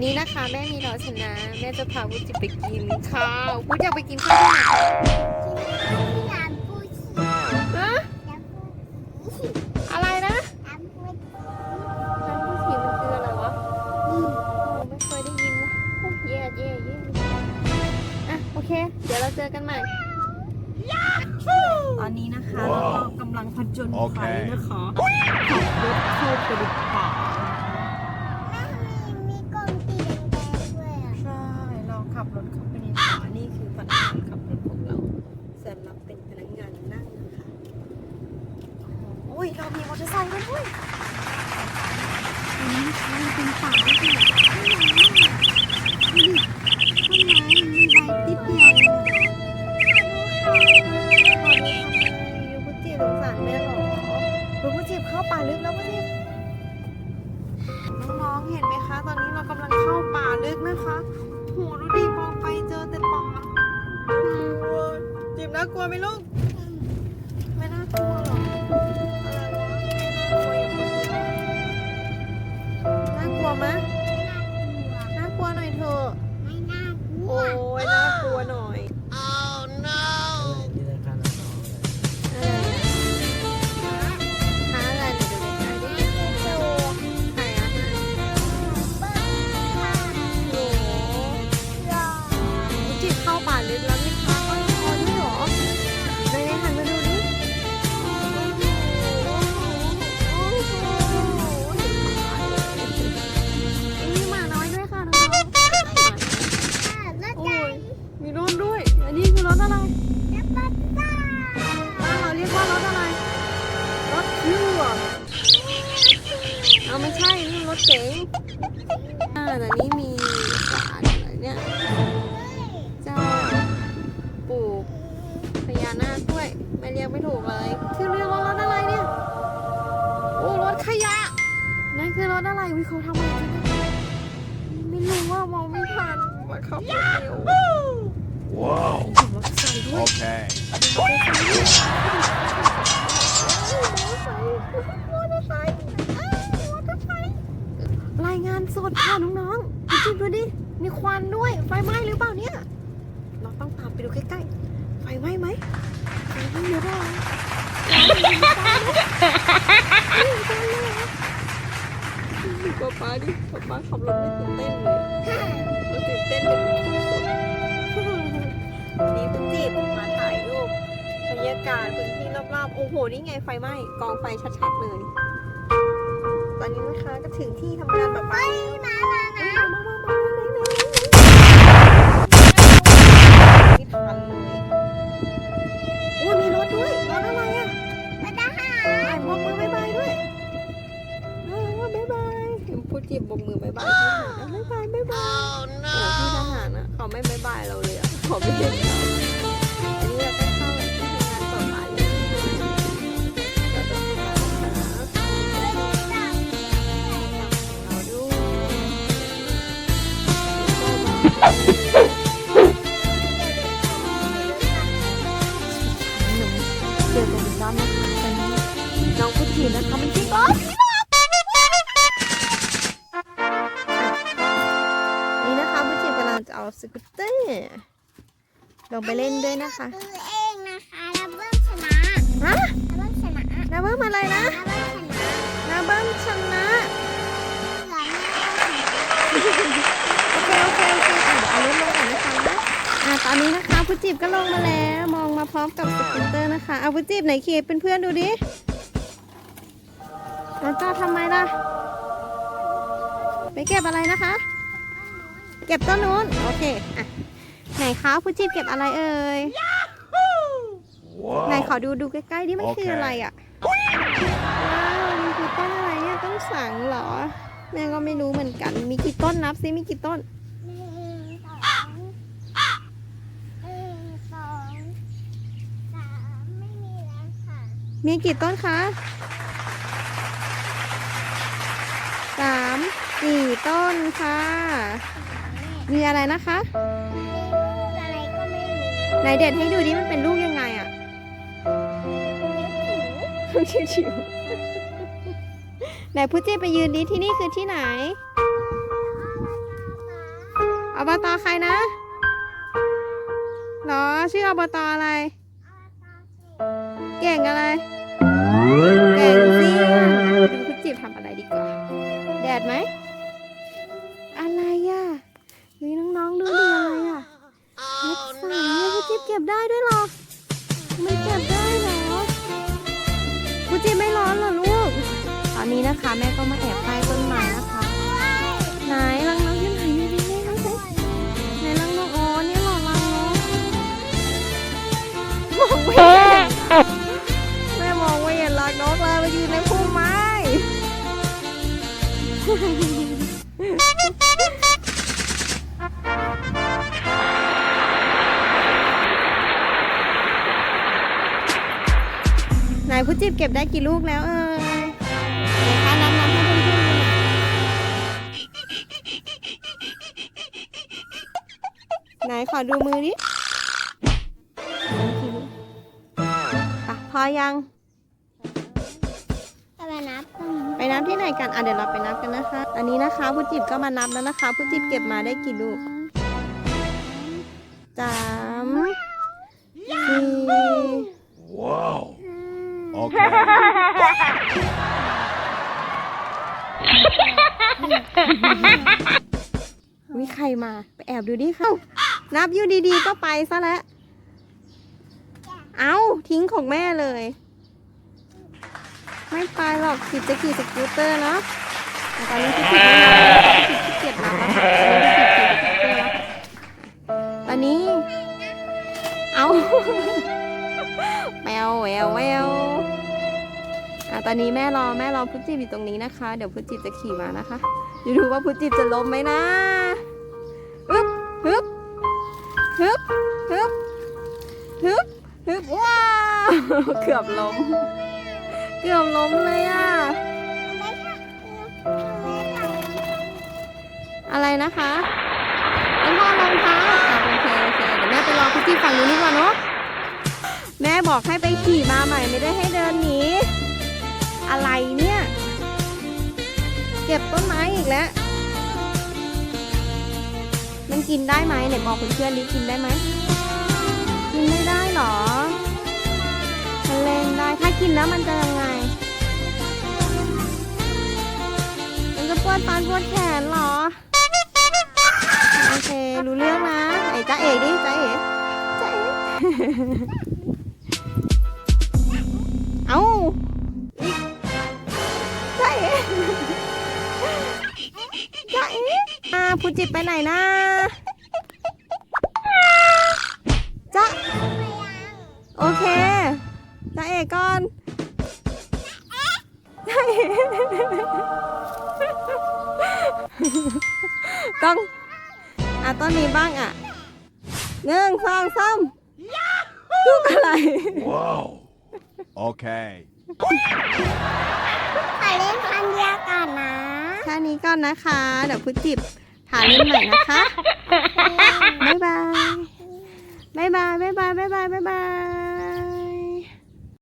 วันนี้นะคะแม่มีรอชนะ แม่จะพาวุจิไปกินข้าววุจิอยากไปกินข้าวที่ไหนที่ร้านปูชีนะร้านปูชีอะไรนะร้านปูชีร้านผู้ชีมันคืออะไรวะโอ้ไม่เคยได้ยินวะโอ้แย่แย่แย่อะโอเค เดี๋ยวเราเจอกันใหม่ตอนนี้นะคะ เราก็กำลังผจญโอเคภัยนะคะ มันเป็นป่าที่แบบต้นไม้มีใบติดเดียวขอดูทำไมยูพุจิสงสารแม่หรอยูพุจิเข้าป่าลึกแล้วพุจิน้องๆเห็นไหมคะ ตอนนี้เรากำลังเข้าป่าลึกนะคะโหดูดิมองไปเจอแต่ป่าจิบน่ากลัวไหมลูก น่ ถอะไรและปัตตาบ้านเราเรียกว่ารถอะไร รถเรือเอาไม่ใช่นี่รถเก๋งอ่าแต่นี้มีสารอะไรเนี่ย เจ้าปู่พญานาคด้วย ไม่เรียกไม่ถูกเลย ชื่อเรียกว่ารถอะไรเนี่ย โอ้รถขยะ นั่นคือรถอะไรวิเขาทำอะไรกันเนี่ยไม่รู้ว่ามองไม่ทันมาขับรถเร็วว้าว ถึงรถไฟด้วยโอเครายงานสดค่ะน้องๆจริงๆดูดิ มีควันด้วย ไฟไหม้หรือเปล่าเนี่ย เราต้องตามไปดูใกล้ๆ ไฟไหม้ไหมไฟไหม้หรือเปล่าดูป๊าป๊าดิป๊าป๊าขับรถไม่ตื่นเต้นเลยเราตื่นเต้นกันทุกคน นี่คุณจีบมาถ่ายรูปบรรยากาศพื้นที่รอบๆ โอ้โห นี่ไงไฟไหม้กองไฟชัดๆเลย ตอนนี้นะคะก็ถึงที่ทำงานแบบไปมามามามามามามาไหนไหนไม่ทันเลยโอ้ยมีรถด้วยรถอะไรอะมาทหารอ่านบอกมือบายบายด้วยอ่าว่าบายบายเห็นพูดจีบบอกมือบายบายที่ทหารบายบายบายบายโอ้ที่ทหารอะเขาไม่บายบายเราเลยอะเขาไม่เห็นเรา เจอกันอีกรอบนะคะตอนนี้น้องพุทธีนะคะมันจิ๊กอ๊อฟนี่นะคะพุทธีกำลังจะเอาสกูตเตอร์ลงไปเล่นด้วยนะคะคือเองนะคะแล้วเบิ้ลชนะฮะแล้วเบิ้ลชนะนาเบิ้มอะไรนะแล้วเบิ้ลชนะนา อะตอนนี้นะคะพุจิบก็ลงมาแล้ว มองมาพร้อมกับสกูตเตอร์นะคะเอาพุจิบไหนขี่เป็นเพื่อนดูดิแล้วเจ้าทำไมล่ะ ไปเก็บอะไรนะคะ เก็บต้นนู้น โอเคอะไหนคะพุจิบเก็บอะไรเอ่ยไหนว้าวขอดูดูใกล้ๆดิมันคืออะไรอะว้าวมันคือต้นอะไรเนี่ยต้นสังเหรอแม่ก็ไม่รู้เหมือนกัน มีกี่ต้นนับซิมีกี่ต้น หนึ่งสองหนึ่งสองสามไม่มีแล้วค่ะ มีกี่ต้นคะสามสี่ต้นค่ะ มีอะไรนะคะอะไรก็ไม่รู้ไหนเด็ดให้ดูดิมันเป็นลูกยังไงอะลูกชิวๆไหนพุจิไปยืนดิที่นี่คือที่ไหนอบตใครนะเหรอชื่ออบตอะไร แก่งอะไร แก่งสิดูคุณจีบทำอะไรดีกว่า แดดไหม อะไรอะเฮ้ยน้องๆดูดีอะไรอะเล็กส่เนี่ยคุณจีบเก็บได้ด้วยหรอไม่เก็บได้เหรอคุณจีบไม่ร้อนเหรอลูก ตอนนี้นะคะ แม่ก็มาแอบ บเก็บได้กี่ลูกแล้วเอ่ยเดี๋ยวคะน้ำน้ำให้เพื่อนๆดูหน่อยไหนขอดูมือดิน้ำกี่ลูกอะพอยังไปนับตรงไปนับที่ไหนกันอะเดี๋ยวเราไปนับกันนะคะ อันนี้นะคะผู้จิบก็มานับแล้วนะคะผู้จิบเก็บมาได้กี่ลูกสามสี่ Wow. Okay. วิใครมา ไปแอบดูดิเข้านับอยู่ดีๆก็ไปซะแล้ว เอาทิ้งของแม่เลย ไม่ไปหรอกขี่จะขี่สกูตเตอร์เนาะตอนนี้พี่ อนนี้แม่รอแม่รอพุจิบอยู่ตรงนี้นะคะ เดี๋ยวพุจิจะขี่มานะคะเดี๋ยวดูว่าพุจิจะล้มไหมนะฮึบฮึบฮึบฮึบฮึบฮึบว้าวเกือบล้ม เกือบล้มเลยอะอะไรนะคะเป็นพ่อรองเท้าโอเคโอเคเดี๋ยวแม่ไปรอพุจิฝั่งนู้นดีกว่าเนาะแม่บอกให้ไปขี่มาใหม่ไม่ได้ให้เดินหนี อะไรเนี่ย เก็บต้นไม้อีกแล้ว มันกินได้ไหมไหนบอกเพื่อนๆดิกินได้ไหม กินไม่ได้หรอ มันเล่นได้ ถ้ากินแล้วมันจะยังไง มันจะปวดฟันปวดแขนเหรอ โอเค รู้เรื่องนะ ไอ้จ้าเอกดิจ้าเอกจ้าเอก อกอ่าพูจิตไปไหนนะจ้าโอเคจ้าเอกก่อนจ้าเอกต้องอะต้นนี้บ้างอะหนึ่งสองสามลูกอะไร Wow. Okay. ขอเล่นคันเดียวก่อนนะ แค่นี้ก่อนนะคะ เดี๋ยวพุจิบ หาเล่นใหม่นะคะ บ๊ายบาย บ๊ายบาย บ๊ายบาย บ๊ายบาย บ๊ายบาย